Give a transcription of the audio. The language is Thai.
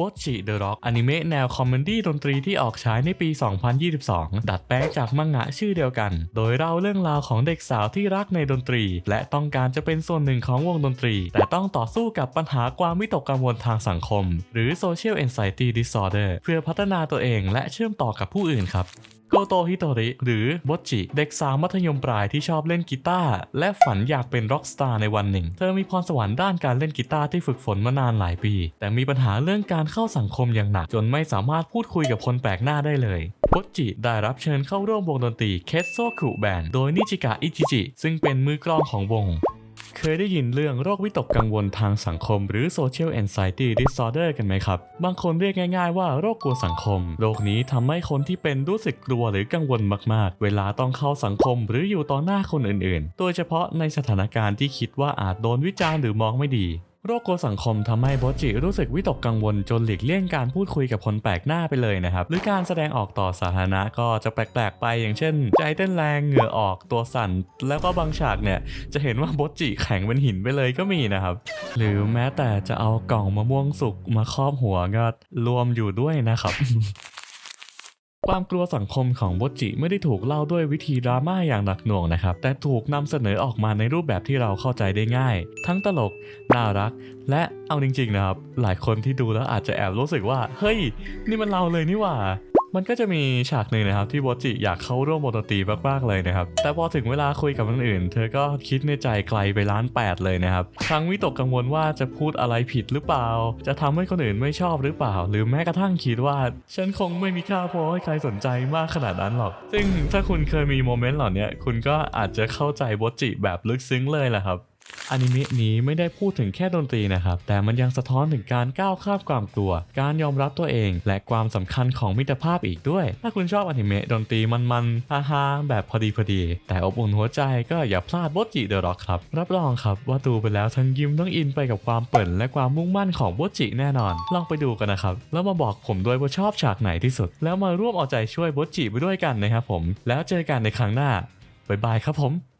b o c h i The Rock อนิเมะแนวคอมเมดี้ดนตรีที่ออกฉายในปี 2022 ดัดแปลงจากมังงะชื่อเดียวกัน โดยเล่าเรื่องราวของเด็กสาวที่รักในดนตรี และต้องการจะเป็นส่วนหนึ่งของวงดนตรี แต่ต้องต่อสู้กับปัญหาความวิตกกังวลทางสังคม หรือ Social Anxiety Disorder เพื่อพัฒนาตัวเองและเชื่อมต่อกับผู้อื่นครับโกโตฮิโตริ หรือโบจิ เด็กสาวมัธยมปลายที่ชอบเล่นกีตาร์และฝันอยากเป็นร็อกสตาร์ในวันหนึ่ง เธอมีพรสวรรค์ด้านการเล่นกีตาร์ที่ฝึกฝนมานานหลายปี แต่มีปัญหาเรื่องการเข้าสังคมอย่างหนัก จนไม่สามารถพูดคุยกับคนแปลกหน้าได้เลยโบจิได้รับเชิญเข้าร่วมวงดนตรีเคสโซคุแบนโดยนิจิกะอิจิจิ ซึ่งเป็นมือกลองของวงเคยได้ยินเรื่องโรควิตกกังวลทางสังคม หรือ Social Anxiety Disorder กันไหมครับ บางคนเรียกง่ายๆว่าโรคกลัวสังคม โรคนี้ทำให้คนที่เป็นรู้สึกกลัวหรือกังวลมากๆ เวลาต้องเข้าสังคมหรืออยู่ต่อหน้าคนอื่นๆ โดยเฉพาะในสถานการณ์ที่คิดว่าอาจโดนวิจารณ์หรือมองไม่ดี โรคกลัวสังคมทำให้โบจิรู้สึกวิตกกังวลจนหลีกเลี่ยงการพูดคุยกับคนแปลกหน้าไปเลยนะครับ หรือการแสดงออกต่อสาธารณะก็จะแปลกๆไปอย่างเช่น ใจเต้นแรงเหงื่อออกตัวสั่น แล้วก็บางฉากเนี่ย จะเห็นว่าโบจิแข็งเป็นหินไปเลยก็มีนะครับ หรือแม้แต่จะเอากล่องมะม่วงสุกมาครอบหัวก็รวมอยู่ด้วยนะครับ ความกลัวสังคมของโบจิไม่ได้ถูกเล่าด้วยวิธีดราม่าอย่างหนักหน่วงนะครับ แต่ถูกนำเสนอออกมาในรูปแบบที่เราเข้าใจได้ง่าย ทั้งตลก น่ารัก และเอาจริงๆนะครับ หลายคนที่ดูแล้วอาจจะแอบรู้สึกว่า เฮ้ย นี่มันเราเลยนี่หว่า มันก็จะมีฉากหนึ่งนะครับที่โบจิอยากเข้าร่วมวงดนตรีมากๆเลยนะครับ แต่พอถึงเวลาคุยกับคนอื่น เธอก็คิดในใจไกลไปล้านแปดเลยนะครับทั้งวิตกกังวลว่าจะพูดอะไรผิดหรือเปล่า จะทำให้คนอื่นไม่ชอบหรือเปล่า หรือแม้กระทั่งคิดว่า ฉันคงไม่มีค่าพอให้ใครสนใจมากขนาดนั้นหรอก ซึ่งถ้าคุณเคยมีโมเมนต์เหล่านี้คุณก็อาจจะเข้าใจโบจิแบบลึกซึ้งเลยแหละครับ อนิเมะนี้ไม่ได้พูดถึงแค่ดนตรีนะครับ แต่มันยังสะท้อนถึงการก้าวข้ามความกลัว การยอมรับตัวเอง และความสำคัญของมิตรภาพอีกด้วย ถ้าคุณชอบอนิเมะดนตรีมันๆฮาๆแบบพอดีพอดี แต่อบอุ่นหัวใจก็อย่าพลาดโบจิเดอะร็อกครับ รับรองครับว่าดูไปแล้วทั้งยิ้มทั้งอินไปกับความเปิ่นและความมุ่งมั่นของโบจิแน่นอน ลองไปดูกันนะครับ แล้วมาบอกผมด้วยว่าชอบฉากไหนที่สุด แล้วมาร่วมเอาใจช่วยโบจิไปด้วยกันนะครับผม แล้วเจอกันในครั้งหน้าบ๊ายบายครับผม